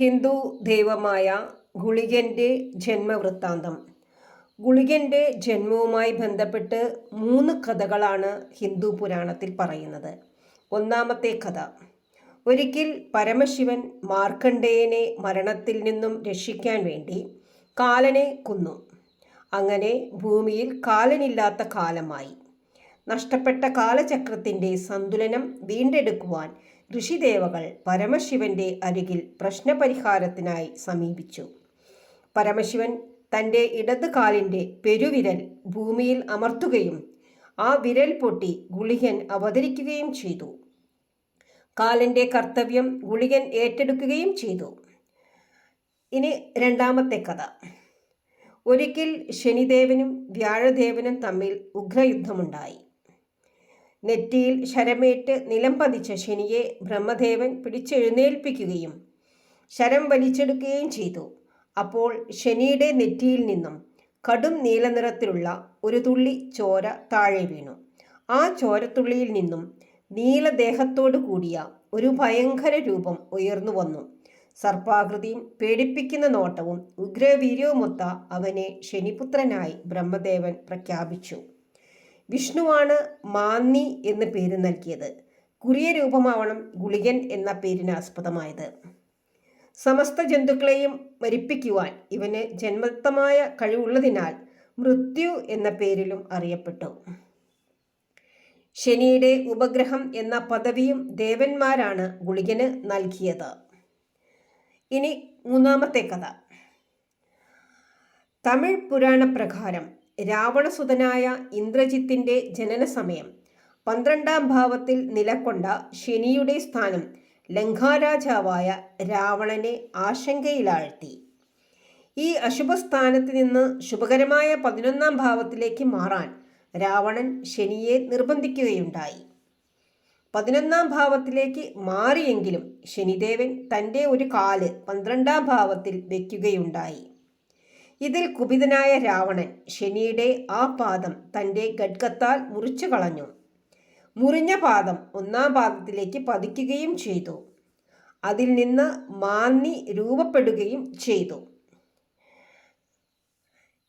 ഹിന്ദു ദൈവമായ ഗുളികന്റെ ജന്മവൃത്താന്തം. ഗുളികന്റെ ജന്മവുമായി ബന്ധപ്പെട്ട് മൂന്ന് കഥകളാണ് ഹിന്ദു പുരാണത്തിൽ പറയുന്നത്. ഒന്നാമത്തെ കഥ. ഒരിക്കൽ പരമശിവൻ മാർക്കണ്ഡേയനെ മരണത്തിൽ നിന്നും രക്ഷിക്കാൻ വേണ്ടി കാലനെ കൊന്നു. അങ്ങനെ ഭൂമിയിൽ കാലനില്ലാത്ത കാലമായി. നഷ്ടപ്പെട്ട കാലചക്രത്തിന്റെ സന്തുലനം വീണ്ടെടുക്കുവാൻ ഋഷിദേവകൾ പരമശിവന്റെ അരികിൽ പ്രശ്നപരിഹാരത്തിനായി സമീപിച്ചു. പരമശിവൻ തന്റെ ഇടത് കാലിന്റെ പെരുവിരൽ ഭൂമിയിൽ അമർത്തുകയും ആ വിരൽ പൊട്ടി ഗുളികൻ അവതരിക്കുകയും ചെയ്തു. കാലിന്റെ കർത്തവ്യം ഗുളികൻ ഏറ്റെടുക്കുകയും ചെയ്തു. ഇനി രണ്ടാമത്തെ കഥ. ഒരിക്കൽ ശനിദേവനും വ്യാഴദേവനും തമ്മിൽ ഉഗ്രയുദ്ധമുണ്ടായി. നെറ്റിയിൽ ശരമേറ്റ് നിലം പതിച്ച ശനിയെ ബ്രഹ്മദേവൻ പിടിച്ചെഴുന്നേൽപ്പിക്കുകയും ശരം വലിച്ചെടുക്കുകയും ചെയ്തു. അപ്പോൾ ശനിയുടെ നെറ്റിയിൽ നിന്നും കടും നീലനിറത്തിലുള്ള ഒരു തുള്ളി ചോര താഴെ വീണു. ആ ചോരത്തുള്ളിയിൽ നിന്നും നീലദേഹത്തോടു കൂടിയ ഒരു ഭയങ്കര രൂപം ഉയർന്നു വന്നു. സർപ്പാകൃതിയും പേടിപ്പിക്കുന്ന നോട്ടവും ഉഗ്രവീര്യവുമൊത്ത അവനെ ശനിപുത്രനായി ബ്രഹ്മദേവൻ പ്രഖ്യാപിച്ചു. വിഷ്ണുവാണ് മാന്നി എന്ന് പേര് നൽകിയത്. കുറിയ രൂപമാവണം ഗുളികൻ എന്ന പേരിന് ആസ്പദമായത്. സമസ്ത ജന്തുക്കളെയും മരിപ്പിക്കുവാൻ ഇവന് ജന്മത്തമായ കഴിവുള്ളതിനാൽ മൃത്യു എന്ന പേരിലും അറിയപ്പെട്ടു. ശനിയുടെ ഉപഗ്രഹം എന്ന പദവിയും ദേവന്മാരാണ് ഗുളികന് നൽകിയത്. ഇനി മൂന്നാമത്തെ കഥ. തമിഴ് പുരാണ പ്രകാരം രാവണസുതനായ ഇന്ദ്രജിത്തിന്റെ ജനന സമയം പന്ത്രണ്ടാം ഭാവത്തിൽ നിലകൊണ്ട ശനിയുടെ സ്ഥാനം ലങ്കാരാജാവായ രാവണനെ ആശങ്കയിലാഴ്ത്തി. ഈ അശുഭസ്ഥാനത്ത് നിന്ന് ശുഭകരമായ പതിനൊന്നാം ഭാവത്തിലേക്ക് മാറാൻ രാവണൻ ശനിയെ നിർബന്ധിക്കുകയുണ്ടായി. പതിനൊന്നാം ഭാവത്തിലേക്ക് മാറിയെങ്കിലും ശനിദേവൻ തന്റെ ഒരു കാൽ പന്ത്രണ്ടാം ഭാവത്തിൽ വയ്ക്കുകയുണ്ടായി ഇതിൽ കുപിതനായ രാവണൻ ശനിയുടെ ആ പാദം തന്റെ ഗഡ്ഗത്താൽ മുറിച്ചു കളഞ്ഞു. മുറിഞ്ഞ പാദം ഒന്നാം പാദത്തിലേക്ക് പതിക്കുകയും ചെയ്തു. അതിൽ നിന്ന് മാന്നി രൂപപ്പെടുകയും ചെയ്തു.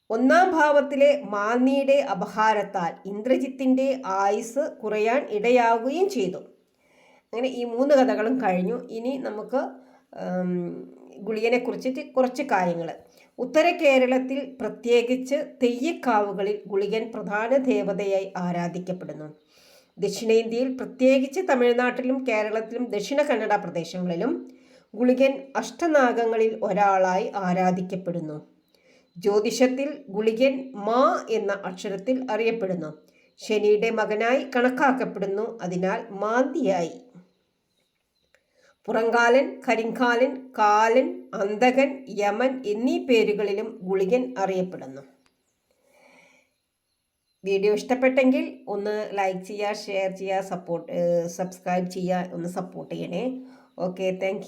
ഒന്നാം ഭാവത്തിലെ മാന്നിയുടെ അപഹാരത്താൽ ഇന്ദ്രജിത്തിന്റെ ആയുസ് കുറയാൻ ഇടയാവുകയും ചെയ്തു. അങ്ങനെ ഈ മൂന്ന് കഥകളും കഴിഞ്ഞു. ഇനി നമുക്ക് ഗുളിയനെ കുറിച്ചിട്ട് കുറച്ച് കാര്യങ്ങൾ ഉത്തര കേരളത്തിൽ പ്രത്യേകിച്ച് തെയ്യക്കാവുകളിൽ ഗുളികൻ പ്രധാന ദേവതയായി ആരാധിക്കപ്പെടുന്നു. ദക്ഷിണേന്ത്യയിൽ പ്രത്യേകിച്ച് തമിഴ്നാട്ടിലും കേരളത്തിലും ദക്ഷിണ കന്നഡ പ്രദേശങ്ങളിലും ഗുളികൻ അഷ്ടനാഗങ്ങളിൽ ഒരാളായി ആരാധിക്കപ്പെടുന്നു. ജ്യോതിഷത്തിൽ ഗുളികൻ മാ എന്ന അക്ഷരത്തിൽ അറിയപ്പെടുന്നു. ശനിയുടെ മകനായി കണക്കാക്കപ്പെടുന്നു. അതിനാൽ മാന്തിയായി. പുറങ്കാലൻ കരിങ്കാലൻ കാലൻ അന്തകൻ യമൻ എന്നീ പേരുകളിലും ഗുളികൻ അറിയപ്പെടുന്നു. വീഡിയോ ഇഷ്ടപ്പെട്ടെങ്കിൽ ഒന്ന് ലൈക്ക് ചെയ്യുക ഷെയർ ചെയ്യുക സപ്പോർട്ട് സബ്സ്ക്രൈബ് ചെയ്യുക ഒന്ന് സപ്പോർട്ട് ചെയ്യണേ. Okay thank